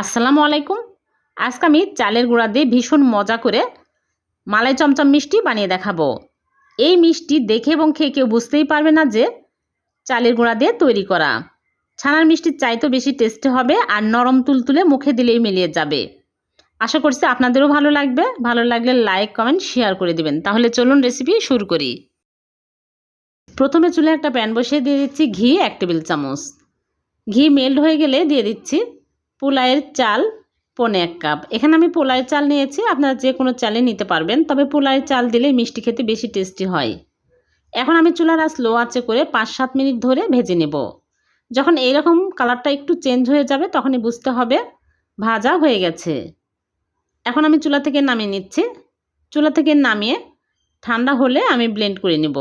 আসসালামু আলাইকুম। আজকে আমি চালের গুঁড়া দিয়ে ভীষণ মজা করে মালাই চমচম মিষ্টি বানিয়ে দেখাবো। এই মিষ্টি দেখে এবং খেয়ে কেউ বুঝতেই পারবে না যে চালের গুঁড়া দিয়ে তৈরি করা। ছানার মিষ্টির চাইতেও বেশি টেস্টি হবে আর নরম তুলতুলে মুখে দিলেই মিলিয়ে যাবে। আশা করছি আপনাদেরও ভালো লাগবে। ভালো লাগলে লাইক কমেন্ট শেয়ার করে দিবেন। তাহলে চলুন রেসিপি শুরু করি। প্রথমে চুলে একটা প্যান বসিয়ে দিয়ে দিচ্ছি ঘি এক টেবিল চামচ। ঘি মেল্ট হয়ে গেলে দিয়ে দিচ্ছি পোলাইয়ের চাল পনে এক কাপ। এখানে আমি পোলাইয়ের চাল নিয়েছি, আপনারা যে কোনো চালে নিতে পারবেন, তবে পোলাইয়ের চাল দিলে মিষ্টি খেতে বেশি টেস্টি হয়। এখন আমি চুলার আঁচ লো আঁচে করে পাঁচ সাত মিনিট ধরে ভেজে নেব। যখন এইরকম কালারটা একটু চেঞ্জ হয়ে যাবে, তখনই বুঝতে হবে ভাজা হয়ে গেছে। এখন আমি চুলা থেকে নামিয়ে নিচ্ছি। চুলা থেকে নামিয়ে ঠান্ডা হলে আমি ব্লেন্ড করে নেব।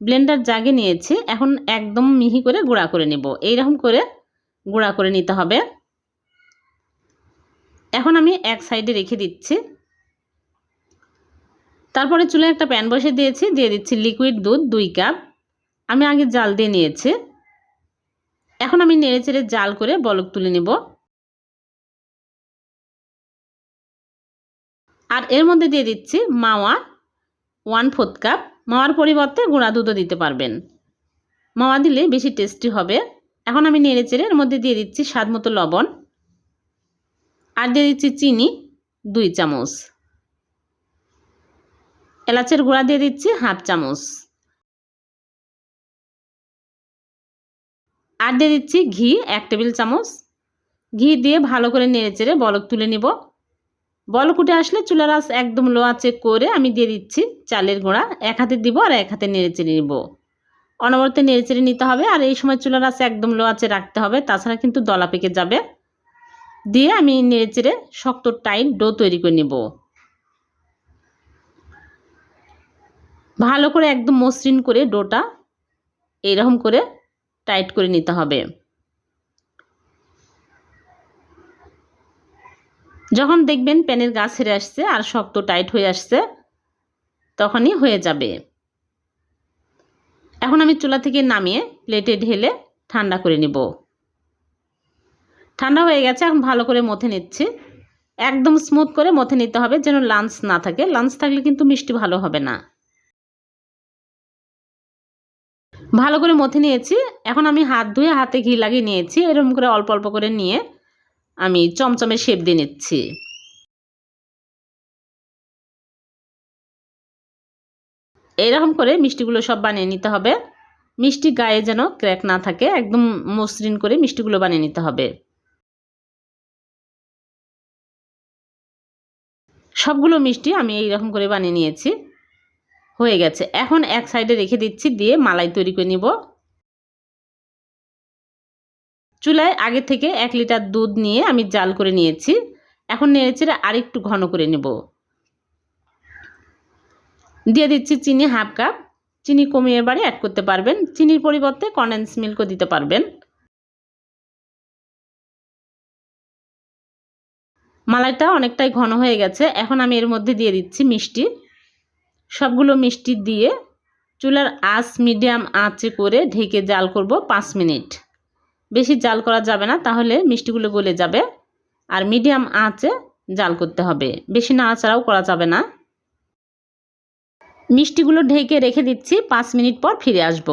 ব্লেন্ডার জাগে নিয়েছি, এখন একদম মিহি করে গুঁড়া করে নেব। এইরকম করে গুঁড়া করে নিতে হবে। এখন আমি এক সাইডে রেখে দিচ্ছি। তারপরে চুলে একটা প্যান বসে দিয়েছি, দিয়ে দিচ্ছি লিকুইড দুধ দুই কাপ। আমি আগে জাল দিয়ে নিয়েছি। এখন আমি নেড়ে চেড়ে জাল করে বলক তুলে নেব। আর এর মধ্যে দিয়ে দিচ্ছি মাওয়া ওয়ান ফোর্থ কাপ মাওয়ার পরিবর্তে গুঁড়া দুধও দিতে পারবেন। মাওয়া দিলে বেশি টেস্টি হবে। এখন আমি নেড়ে চেড়ে এর মধ্যে দিয়ে দিচ্ছি স্বাদ মতো লবণ। আর দিয়ে দিচ্ছি চিনি, দুই চামচ। এলাচের গুঁড়া দিয়ে দিচ্ছি হাফ চামচ। আর দিয়ে দিচ্ছি ঘি, এক টেবিল চামচ। ঘি দিয়ে ভালো করে নেড়ে চেড়ে বলক তুলে নিব। বলক উঠে আসলে চুলার আঁচ একদম লো আঁচে করে আমি দিয়ে দিচ্ছি চালের গুঁড়া। এক হাতে দিব আর এক হাতে নেড়ে চেড়ে নিব। অনবরতে নেড়ে চেড়ে নিতে হবে আর এই সময় চুলার আঁচ একদম লো আঁচে রাখতে হবে, তাছাড়া কিন্তু দলা পেকে যাবে। দিয়ে আমি নেড়ে চেড়ে শক্ত টাইট ডো তৈরি করে নেব। ভালো করে একদম মসৃণ করে ডোটা এইরকম করে টাইট করে নিতে হবে। যখন দেখবেন প্যানের গা ছেড়ে আসছে আর শক্ত টাইট হয়ে আসছে, তখনই হয়ে যাবে। এখন আমি চুলা থেকে নামিয়ে প্লেটে ঢেলে ঠান্ডা করে নিব। ঠান্ডা হয়ে গেছে, এখন ভালো করে মথে নিচ্ছি। একদম স্মুথ করে মথে নিতে হবে যেন লাঞ্চ না থাকে। লাঞ্চ থাকলে কিন্তু মিষ্টি ভালো হবে না। ভালো করে মথে নিয়েছি। এখন আমি হাত ধুয়ে হাতে ঘি লাগিয়ে নিয়েছি। এরকম করে অল্প অল্প করে নিয়ে আমি চমচমের শেপ দিয়ে নিচ্ছি। এইরকম করে মিষ্টিগুলো সব বানিয়ে নিতে হবে। মিষ্টি গায়ে যেন ক্র্যাক না থাকে, একদম মসৃণ করে মিষ্টিগুলো বানিয়ে নিতে হবে। সবগুলো মিষ্টি আমি এইরকম করে বানিয়ে নিয়েছি। হয়ে গেছে। এখন এক সাইডে রেখে দিচ্ছি, দিয়ে মালাই তৈরি করে নিব। চুলায় আগে থেকে এক লিটার দুধ নিয়ে আমি জাল করে নিয়েছি। এখন নেড়েচেড়ে আরেকটু ঘন করে নেব। দিয়ে দিচ্ছি চিনি হাফ কাপ। চিনি কমিয়ে বাড়ি অ্যাড করতে পারবেন। চিনির পরিবর্তে কন্ডেন্স মিল্কও দিতে পারবেন। মালাইটা অনেকটাই ঘন হয়ে গেছে। এখন আমি এর মধ্যে দিয়ে দিচ্ছি মিষ্টি। সবগুলো মিষ্টি দিয়ে চুলার আঁচ মিডিয়াম আঁচে করে ঢেকে জাল করব পাঁচ মিনিট। বেশি জাল করা যাবে না, তাহলে মিষ্টিগুলো গলে যাবে। আর মিডিয়াম আঁচে জাল করতে হবে। বেশি না নাড়াচাড়াও করা যাবে না। মিষ্টিগুলো ঢেকে রেখে দিচ্ছি, পাঁচ মিনিট পর ফিরে আসব।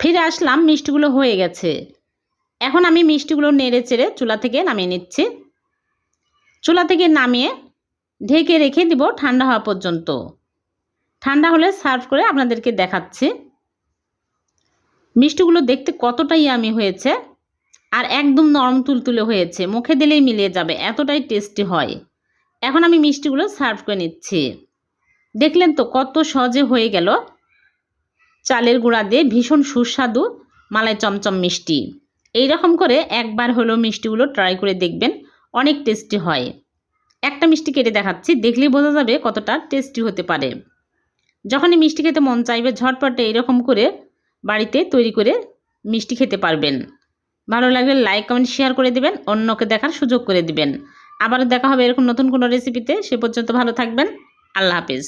ফিরে আসলাম, মিষ্টিগুলো হয়ে গেছে। এখন আমি মিষ্টিগুলো নেড়ে চেড়ে চুলা থেকে নামিয়ে নিচ্ছি। চুলা থেকে নামিয়ে ঢেকে রেখে দিব ঠান্ডা হওয়া পর্যন্ত। ঠান্ডা হলে সার্ভ করে আপনাদেরকে দেখাচ্ছি। মিষ্টিগুলো দেখতে কতটাই আমি হয়েছে আর একদম নরম তুলতুলে হয়েছে। মুখে দিলেই মিলিয়ে যাবে, এতটাই টেস্টি হয়। এখন আমি মিষ্টিগুলো সার্ভ করে নিচ্ছি। দেখলেন তো কত সহজে হয়ে গেল। চালের গুঁড়া দিয়ে ভীষণ সুস্বাদু মালাই চমচম মিষ্টি। এই রকম করে একবার হলো মিষ্টিগুলো ট্রাই করে দেখবেন, অনেক টেস্টি হয়। একটা মিষ্টি কেটে দেখাচ্ছি, দেখলেই বোঝা যাবে কতটা টেস্টি হতে পারে। যখনই মিষ্টি খেতে মন চাইবে, ঝটপটে এরকম করে বাড়িতে তৈরি করে মিষ্টি খেতে পারবেন। ভালো লাগলে লাইক কমেন্ট শেয়ার করে দিবেন, অন্যকে দেখার সুযোগ করে দিবেন। আবারও দেখা হবে এরকম নতুন কোনো রেসিপিতে সে পর্যন্ত ভালো থাকবেন। আল্লাহ হাফিজ।